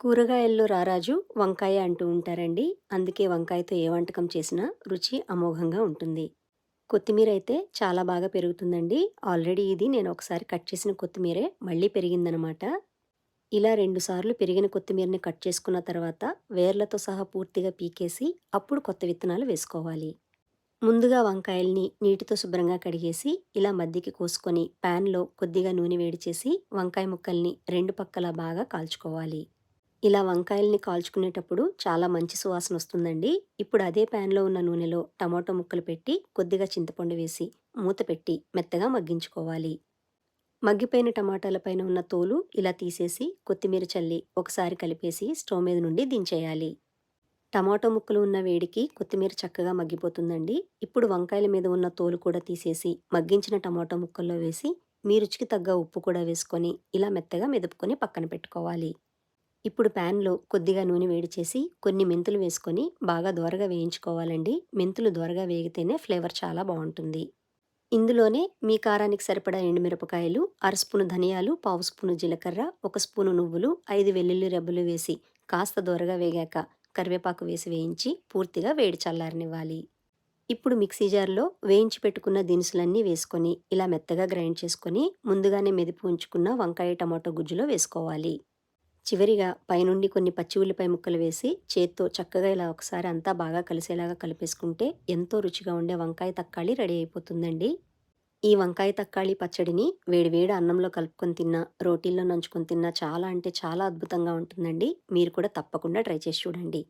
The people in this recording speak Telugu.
కూరగాయల్లో రారాజు వంకాయ అంటూ ఉంటారండి. అందుకే వంకాయతో ఏ వంటకం చేసినా రుచి అమోఘంగా ఉంటుంది. కొత్తిమీర అయితే చాలా బాగా పెరుగుతుందండి. ఆల్రెడీ ఇది నేను ఒకసారి కట్ చేసిన కొత్తిమీరే మళ్ళీ పెరిగిందనమాట. ఇలా రెండుసార్లు పెరిగిన కొత్తిమీరని కట్ చేసుకున్న తర్వాత వేర్లతో సహా పూర్తిగా పీకేసి అప్పుడు కొత్త విత్తనాలు వేసుకోవాలి. ముందుగా వంకాయల్ని నీటితో శుభ్రంగా కడిగేసి ఇలా మధ్యకి కోసుకొని ప్యాన్లో కొద్దిగా నూనె వేడి చేసి వంకాయ ముక్కల్ని రెండు పక్కల బాగా కాల్చుకోవాలి. ఇలా వంకాయల్ని కాల్చుకునేటప్పుడు చాలా మంచి సువాసన వస్తుందండి. ఇప్పుడు అదే ప్యాన్లో ఉన్న నూనెలో టమాటో ముక్కలు పెట్టి కొద్దిగా చింతపండు వేసి మూత పెట్టి మెత్తగా మగ్గించుకోవాలి. మగ్గిపోయిన టమాటాల పైన ఉన్న తోలు ఇలా తీసేసి కొత్తిమీర చల్లి ఒకసారి కలిపేసి స్టవ్ మీద నుండి దించేయాలి. టమాటో ముక్కలు ఉన్న వేడికి కొత్తిమీర చక్కగా మగ్గిపోతుందండి. ఇప్పుడు వంకాయల మీద ఉన్న తోలు కూడా తీసేసి మగ్గించిన టమాటో ముక్కల్లో వేసి మీ రుచికి తగ్గ ఉప్పు కూడా వేసుకొని ఇలా మెత్తగా మెదుపుకొని పక్కన పెట్టుకోవాలి. ఇప్పుడు ప్యాన్లో కొద్దిగా నూనె వేడి చేసి కొన్ని మెంతులు వేసుకొని బాగా దోరగా వేయించుకోవాలండి. మెంతులు దోరగా వేగితేనే ఫ్లేవర్ చాలా బాగుంటుంది. ఇందులోనే మీ కారానికి సరిపడా ఎండుమిరపకాయలు అర స్పూను ధనియాలు పావు స్పూను జీలకర్ర ఒక స్పూను నువ్వులు ఐదు వెల్లుల్లి రెబ్బలు వేసి కాస్త దోరగా వేగాక కరివేపాకు వేసి వేయించి పూర్తిగా వేడి చల్లారనివ్వాలి. ఇప్పుడు మిక్సీ జార్లో వేయించి పెట్టుకున్న దినుసులన్నీ వేసుకొని ఇలా మెత్తగా గ్రైండ్ చేసుకొని ముందుగానే మెదిపి ఉంచుకున్న వంకాయ టమాటో గుజ్జులో వేసుకోవాలి. చివరిగా పైనుండి కొన్ని పచ్చి ఉల్లిపాయ ముక్కలు వేసి చేత్తో చక్కగా ఇలా ఒకసారి అంతా బాగా కలిసేలాగా కలిపేసుకుంటే ఎంతో రుచిగా ఉండే వంకాయ తక్కాళి రెడీ అయిపోతుందండి. ఈ వంకాయ తక్కాళి పచ్చడిని వేడివేడి అన్నంలో కలుపుకొని తిన్నా రోటీల్లో నంచుకొని తిన్నా చాలా అంటే చాలా అద్భుతంగా ఉంటుందండి. మీరు కూడా తప్పకుండా ట్రై చేసి చూడండి.